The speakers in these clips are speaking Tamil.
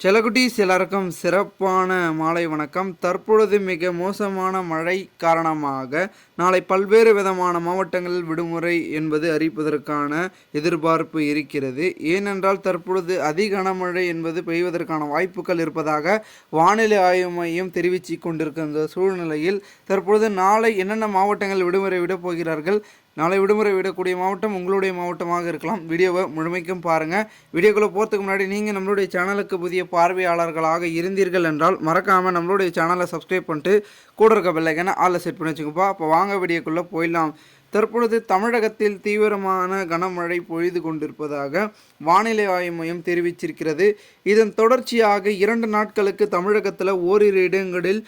செலகுட்டீஸ் எல்லாருக்கும் சிறப்பான மாலை வணக்கம். தற்பொழுது மிக மோசமான மழை காரணமாக நாளை பல்வேறு விதமான மாவட்டங்களில் விடுமுறை என்பது அறிவிப்பதற்கான எதிர்பார்ப்பு இருக்கிறது. ஏனென்றால் தற்பொழுது அதிக கனமழை என்பது பெய்வதற்கான வாய்ப்புகள் இருப்பதாக வானிலை ஆய்வு மையம் தெரிவித்து கொண்டிருக்கின்ற சூழ்நிலையில் தற்பொழுது நாளை என்னென்ன மாவட்டங்கள் விடுமுறை விடப் போகிறார்கள் நாளை விடுமுறை விடக்கூடிய மாவட்டம் உங்களுடைய மாவட்டமாக இருக்கலாம். வீடியோவை முழுமைக்கும் பாருங்கள் வீடியோக்குள்ளே போகிறதுக்கு முன்னாடி நீங்கள் நம்மளுடைய சேனலுக்கு புதிய பார்வையாளர்களாக இருந்தீர்கள் என்றால் மறக்காமல் நம்மளுடைய சேனலை சப்ஸ்கிரைப் பண்ணிட்டு கூட இருக்க பிள்ளைக்கான ஆளில் செட் பண்ணி வச்சுக்கோப்பா. அப்போ வாங்க வீடியோக்குள்ளே போயிடலாம். தற்பொழுது தமிழகத்தில் தீவிரமான கனமழை பொழிது கொண்டிருப்பதாக வானிலை ஆய்வு மையம் தெரிவிச்சிருக்கிறது. இதன் தொடர்ச்சியாக இரண்டு நாட்களுக்கு தமிழகத்தில் ஓரிரு இடங்களில்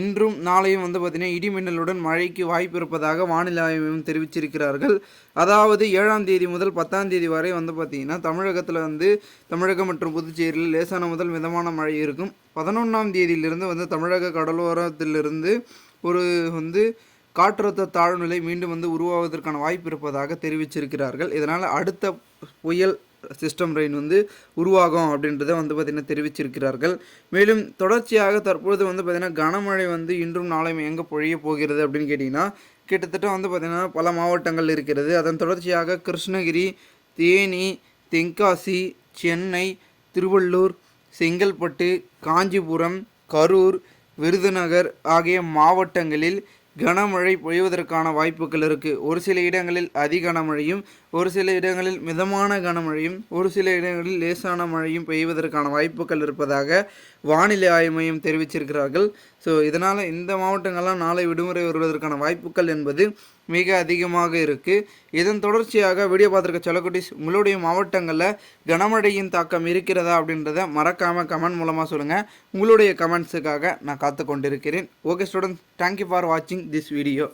இன்றும் நாளையும் வந்து பார்த்திங்கன்னா இடிமின்னலுடன் மழைக்கு வாய்ப்பு இருப்பதாக வானிலை ஆய்வு தெரிவிச்சிருக்கிறார்கள். அதாவது ஏழாம் தேதி முதல் பத்தாம் தேதி வரை வந்து பார்த்திங்கன்னா தமிழகத்தில் வந்து தமிழகம் மற்றும் புதுச்சேரியில் லேசான முதல் மிதமான மழை இருக்கும். பதினொன்றாம் தேதியிலிருந்து வந்து தமிழக கடலோரத்திலிருந்து ஒரு வந்து காற்றழுத்த தாழ்நிலை மீண்டும் வந்து உருவாவதற்கான வாய்ப்பு இருப்பதாக தெரிவிச்சிருக்கிறார்கள். இதனால் அடுத்த புயல் சிஸ்டம் ரெயின் வந்து உருவாகும் அப்படின்றத வந்து பார்த்திங்கன்னா தெரிவிச்சிருக்கிறார்கள். மேலும் தொடர்ச்சியாக தற்பொழுது வந்து பார்த்திங்கன்னா கனமழை வந்து இன்றும் நாளையும் எங்கே பொழிய போகிறது அப்படின்னு கேட்டிங்கன்னா கிட்டத்தட்ட வந்து பார்த்திங்கன்னா பல மாவட்டங்கள் இருக்கிறது. அதன் தொடர்ச்சியாக கிருஷ்ணகிரி தேனி தென்காசி சென்னை திருவள்ளூர் செங்கல்பட்டு காஞ்சிபுரம் கரூர் விருதுநகர் ஆகிய மாவட்டங்களில் கனமழை பொழிவதற்கான வாய்ப்புகள் இருக்குது ஒரு சில இடங்களில் அதி கனமழையும் ஒரு சில இடங்களில் மிதமான கனமழையும் ஒரு சில இடங்களில் லேசான மழையும் பெய்வதற்கான வாய்ப்புகள் இருப்பதாக வானிலை ஆய்வு மையம் தெரிவிச்சிருக்கிறார்கள். ஸோ இதனால் இந்த மாவட்டங்கள்லாம் நாளை விடுமுறை வருவதற்கான வாய்ப்புகள் என்பது மிக அதிகமாக இருக்குது இதன் தொடர்ச்சியாக வீடியோ பார்த்துருக்க செலக்குட்டிஸ் உங்களுடைய மாவட்டங்களில் கனமழையின் தாக்கம் இருக்கிறதா அப்படின்றத மறக்காமல் கமெண்ட் மூலமாக சொல்லுங்கள் உங்களுடைய கமெண்ட்ஸுக்காக நான் காத்து கொண்டிருக்கிறேன் okay students thank you for வாட்சிங் திஸ் வீடியோ